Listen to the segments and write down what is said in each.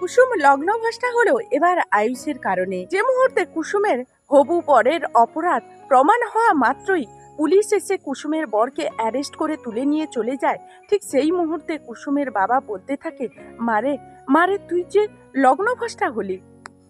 কুসুম লগ্ন ভ্রষ্টা হলো এবার আয়ুষের কারণে। যে মুহূর্তে কুসুমের হবু পরের অপরাধ প্রমাণ হওয়া মাত্রই পুলিশ এসে কুসুমের বরকে অ্যারেস্ট করে তুলে নিয়ে চলে যায়। ঠিক সেই মুহূর্তে কুসুমের বাবা বলতে থাকে, মারে মারে, তুই যে লগ্ন ভ্রষ্টা হলি,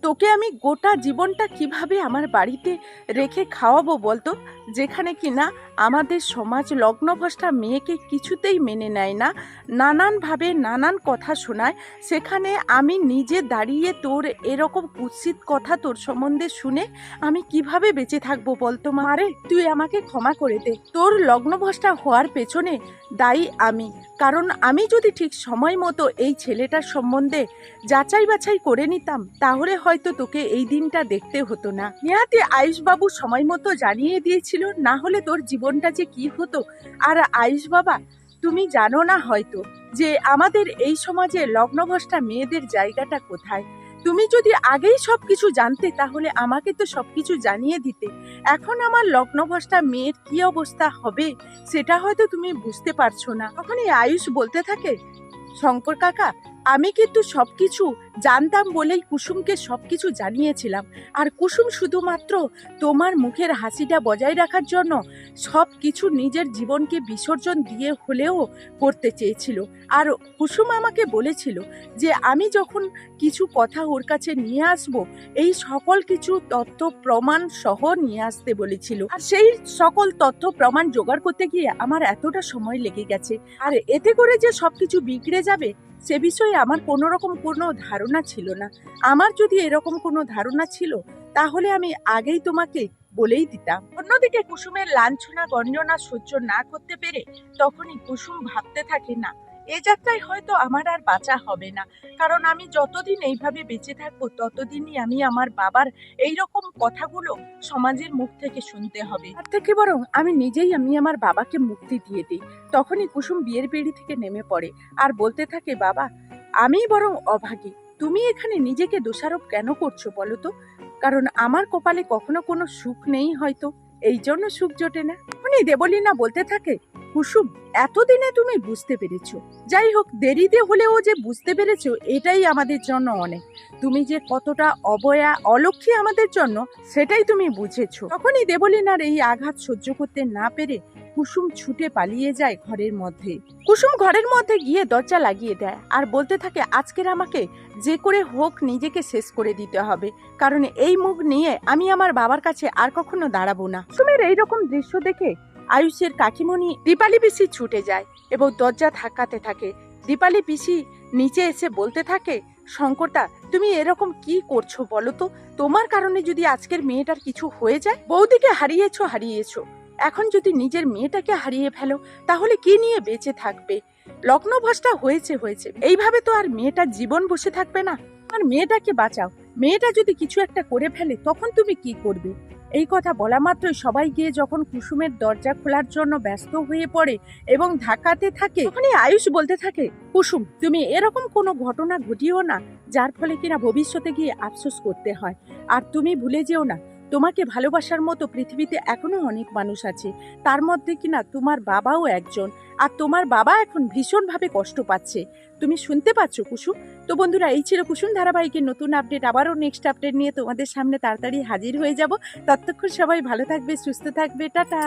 তোকে আমি গোটা জীবনটা কীভাবে আমার বাড়িতে রেখে খাওয়াবো বলতো? যেখানে কিনা আমাদের সমাজ লগ্নভ্রষ্টা মেয়েকে কিছুতেই মেনে নেয় না, নানানভাবে নানান কথা শোনায়। সেখানে আমি নিজে দাঁড়িয়ে তোর এরকম কুৎসিত কথা তোর সম্বন্ধে শুনে আমি কীভাবে বেঁচে থাকব বলতো মারে তুই আমাকে ক্ষমা করে দে। তোর লগ্নভ্রষ্টা হওয়ার পেছনে দায়ী আমি। কারণ আমি যদি ঠিক সময় মতো এই ছেলেটার সম্বন্ধে যাচাই বাছাই করে নিতাম, তাহলে হয়তো তোকে এই দিনটা দেখতে হতো না। নিহাতি আয়ুষবাবু সময় মতো জানিয়ে দিয়েছিল না হলে তোর জীবনটা যে কি হতো? আর আয়ুষ বাবা, তুমি জানো না হয়তো যে আমাদের এই সমাজে লগ্নভ্রষ্টা মেয়েদের জায়গাটা কোথায়? তুমি যদি আগেই সব কিছু জানতে, তাহলে আমাকে তো সব কিছু জানিয়ে দিতে। এখন আমার লগ্নভ্রষ্টা মেয়ের কি অবস্থা হবে, সেটা হয়তো তুমি বুঝতে পারছ না। তখনই আয়ুষ বলতে থাকে, শঙ্কর কাকা আমি কিন্তু সবকিছু জানতাম বলেই কুসুমকে সবকিছু জানিয়েছিলাম। আর কুসুম শুধুমাত্র তোমার মুখের হাসিটা বজায় রাখার জন্য সব কিছু নিজের জীবনকে বিসর্জন দিয়ে হলেও করতে চেয়েছিল। আর কুসুম আমাকে বলেছিল যে, আমি যখন কিছু কথা ওর কাছে নিয়ে আসব, এই সকল কিছু তথ্য প্রমাণ সহ নিয়ে আসতে বলেছিল। আর সেই সকল তথ্য প্রমাণ জোগাড় করতে গিয়ে আমার এতটা সময় লেগে গেছে। আর এতে করে যে সবকিছু বিগড়ে যাবে সে বিষয়ে আমার কোনো রকম কোনো ধারণা ছিল না। আমার যদি এরকম কোনো ধারণা ছিল, তাহলে আমি আগেই তোমাকে বলেই দিতাম। অন্যদিকে কুসুমের লাঞ্ছনা, গঞ্জনা সহ্য না করতে পেরে তখনই কুসুম ভাবতে থাকে, না এ যাত্রায় হয়তো আমার আর বাঁচা হবে না। কারণ আমি যতদিন এইভাবে বেঁচে থাকব, ততদিনই আমি আমার বাবার এই রকম কথাগুলো সমাজের মুখ থেকে শুনতে হবে। তার থেকে বরং আমি নিজেই আমি আমার বাবাকে মুক্তি দিয়ে দিই। তখনই কুসুম বিয়ের পিঁড়ি থেকে নেমে পড়ে আর বলতে থাকে, বাবা আমি বরং অভাগী। তুমি এখানে নিজেকে দোষারোপ কেন করছ বলো তো? কারণ আমার কপালে কখনো কোনো সুখ নেই হয়তো। এই জন্য সুখ জোটে না। উনি দেবলীনা বলতে থাকে কুসুম, এতদিনে তুমি বুঝতে পেরেছ। যাই হোক দেরিতে হলেও যে বুঝতে পেরেছ, এটাই আমাদের জন্য অনেক। তুমি যে কতটা অবয়া, অলক্ষী আমাদের জন্য, সেটাই তুমি বুঝেছ। তখনই দেবলীনার এই আঘাত সহ্য করতে না পেরে কুসুম ছুটে পালিয়ে যায় ঘরের মধ্যে। কুসুম ঘরের মধ্যে গিয়ে দরজা লাগিয়ে দেয় আর বলতে থাকে, আজকের আমাকে যে করে হোক নিজেকে শেষ করে দিতে হবে। কারণ এই মুখ নিয়ে আমি আমার বাবার কাছে আর কখনো দাঁড়াবো না। কুসুমের এইরকম দৃশ্য দেখে আয়ুষের কাকিমণি দীপালি পিসি ছুটে যায় এবং দরজা ধাক্কাতে থাকে। দীপালি পিসি নিচে এসে বলতে থাকে, শঙ্করদা, তুমি এরকম কি করছ বলো তো? তোমার কারণে যদি আজকের মেয়েটার কিছু হয়ে যায়, বৌদিকে হারিয়েছো হারিয়েছো। এখন যদি নিজের মেয়েটাকে হারিয়ে ফেলো, তাহলে কি নিয়ে বেঁচে থাকবে? লগ্নভ্রষ্টা হয়েছে হয়েছে। এইভাবে তো আর মেয়েটার জীবন বসে থাকবে না। আর মেয়েটাকে বাঁচাও। মেয়েটা যদি কিছু একটা করে ফেলে, তখন তুমি কি করবে? এই কথা বলা মাত্রই সবাই গিয়ে যখন কুসুমের দরজা খোলার জন্য ব্যস্ত হয়ে পড়ে এবং ধাক্কাতে থাকে তখনই আয়ুষ বলতে থাকে কুসুম তুমি এরকম কোনো ঘটনা ঘটিও না যার ফলে কিনা ভবিষ্যতে গিয়ে আফসোস করতে হয়। আর তুমি ভুলে যেও না তোমাকে ভালোবাসার মতো পৃথিবীতে এখনও অনেক মানুষ আছে। তার মধ্যে কিনা তোমার বাবাও একজন, আর তোমার বাবা এখন ভীষণভাবে কষ্ট পাচ্ছে। তুমি শুনতে পাচ্ছ, কুসুম? তো বন্ধুরা, এই ছিল কুসুম ধারাবাহিকের নতুন আপডেট। আবারও নেক্সট আপডেট নিয়ে তোমাদের সামনে তাড়াতাড়ি হাজির হয়ে যাব। ততক্ষণ সবাই ভালো থাকবে, সুস্থ থাকবে। টাটা!